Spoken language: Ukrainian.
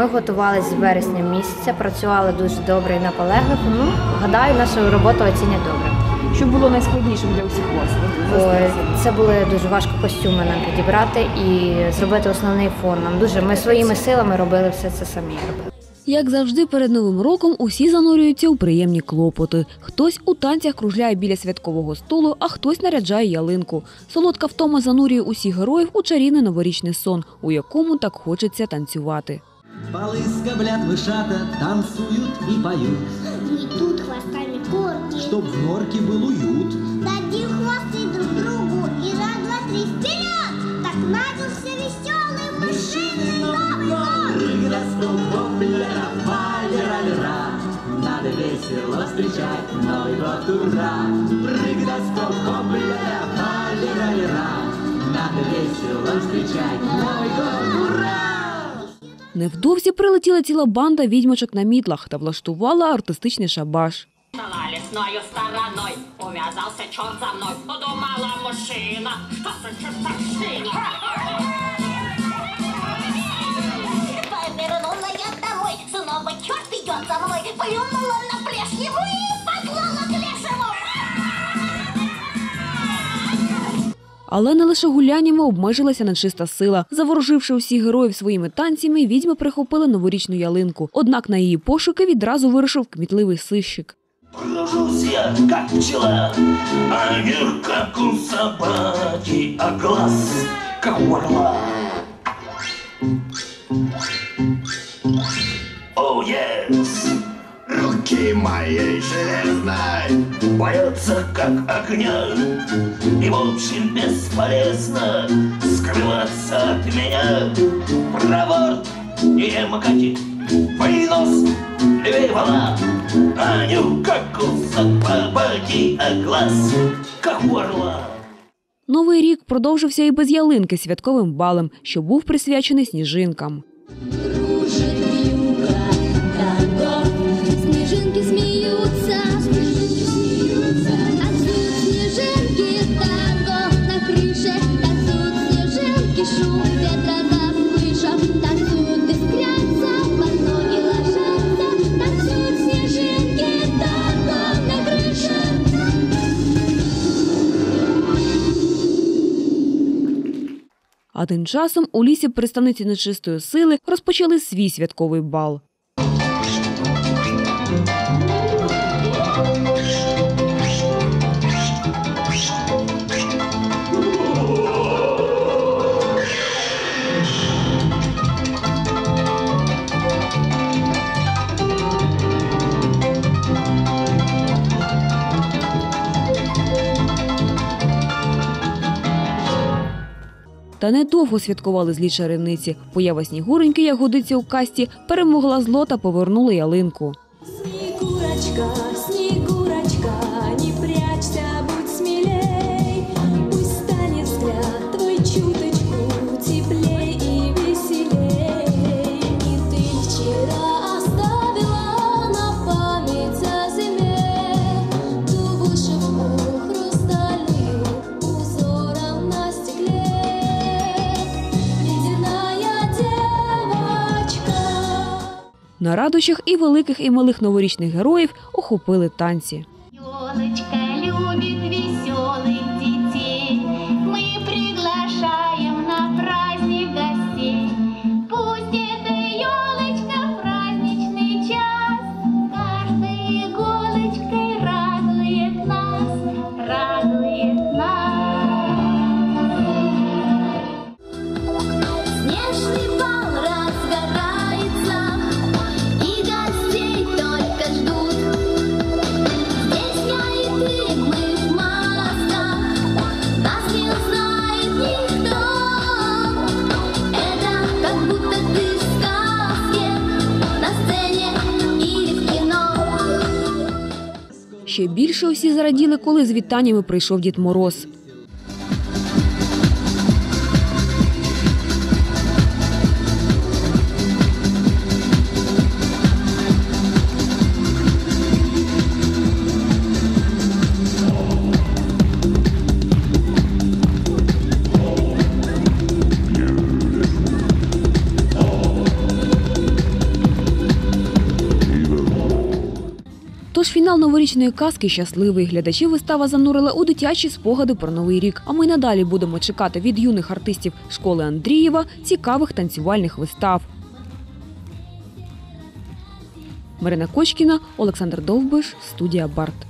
Ми готувалися з вересня місяця, працювали дуже добре і наполегливо. Ну, гадаю, нашу роботу оцінять добре. Що було найскладнішим для усіх вас? Це були дуже важко костюми нам підібрати і зробити основний фон. Нам дуже ми своїми силами робили все це самі. Робили. Як завжди, перед новим роком усі занурюються у приємні клопоти. Хтось у танцях кружляє біля святкового столу, а хтось наряджає ялинку. Солодка втома занурює усіх героїв у чарівний новорічний сон, у якому так хочеться танцювати. Балы скоблят вышата, танцуют и поют, Метут хвостами корки. Чтоб в норке был уют. Дадим хвосты друг другу и раз, два, три, вперед! Так начался веселый мышиный Новый год! Надо весело встречать Новый год, ура! Прыг до стоп, хопля, палера, Надо весело встречать Новый год, ура! Невдовзі прилетіла ціла банда відьмочок на мітлах та влаштувала артистичний шабаш. Шла лесною стороной, увязался черт за мною, подумала мужчина, что за чертовщина. Але не лише гуляннями обмежилася нечиста сила. Завороживши усіх героїв своїми танцями, відьми прихопили новорічну ялинку. Однак на її пошуки відразу вирушив кмітливий сищик. Кружусь я, как пчела, а мир, как а глаз, как у. Боятся, как огня И, в общем, бесполезно Скрываться от меня Проворт не макати Твой нос левее вала А нюх, как у собаки А глаз, как у орла Новий рік продовжився і без ялинки святковим балем, що був присвячений сніжинкам. Снежинки А тим часом у лісі представниці нечистої сили розпочали свій святковий бал. Та недовго святкували злі чарівниці. Поява снігуреньки, як годиться у касті, перемогла зло та повернула ялинку. Снегурочка, На радощах і великих, і малих новорічних героїв охопили танці. Ще більше усі зраділи, коли з вітаннями прийшов Дід Мороз. Тож фінал новорічної казки щасливий. Глядачі вистава занурила у дитячі спогади про новий рік. А ми надалі будемо чекати від юних артистів школи Андрієва цікавих танцювальних вистав. Марина Кочкіна, Олександр Довбиш, студія Барт.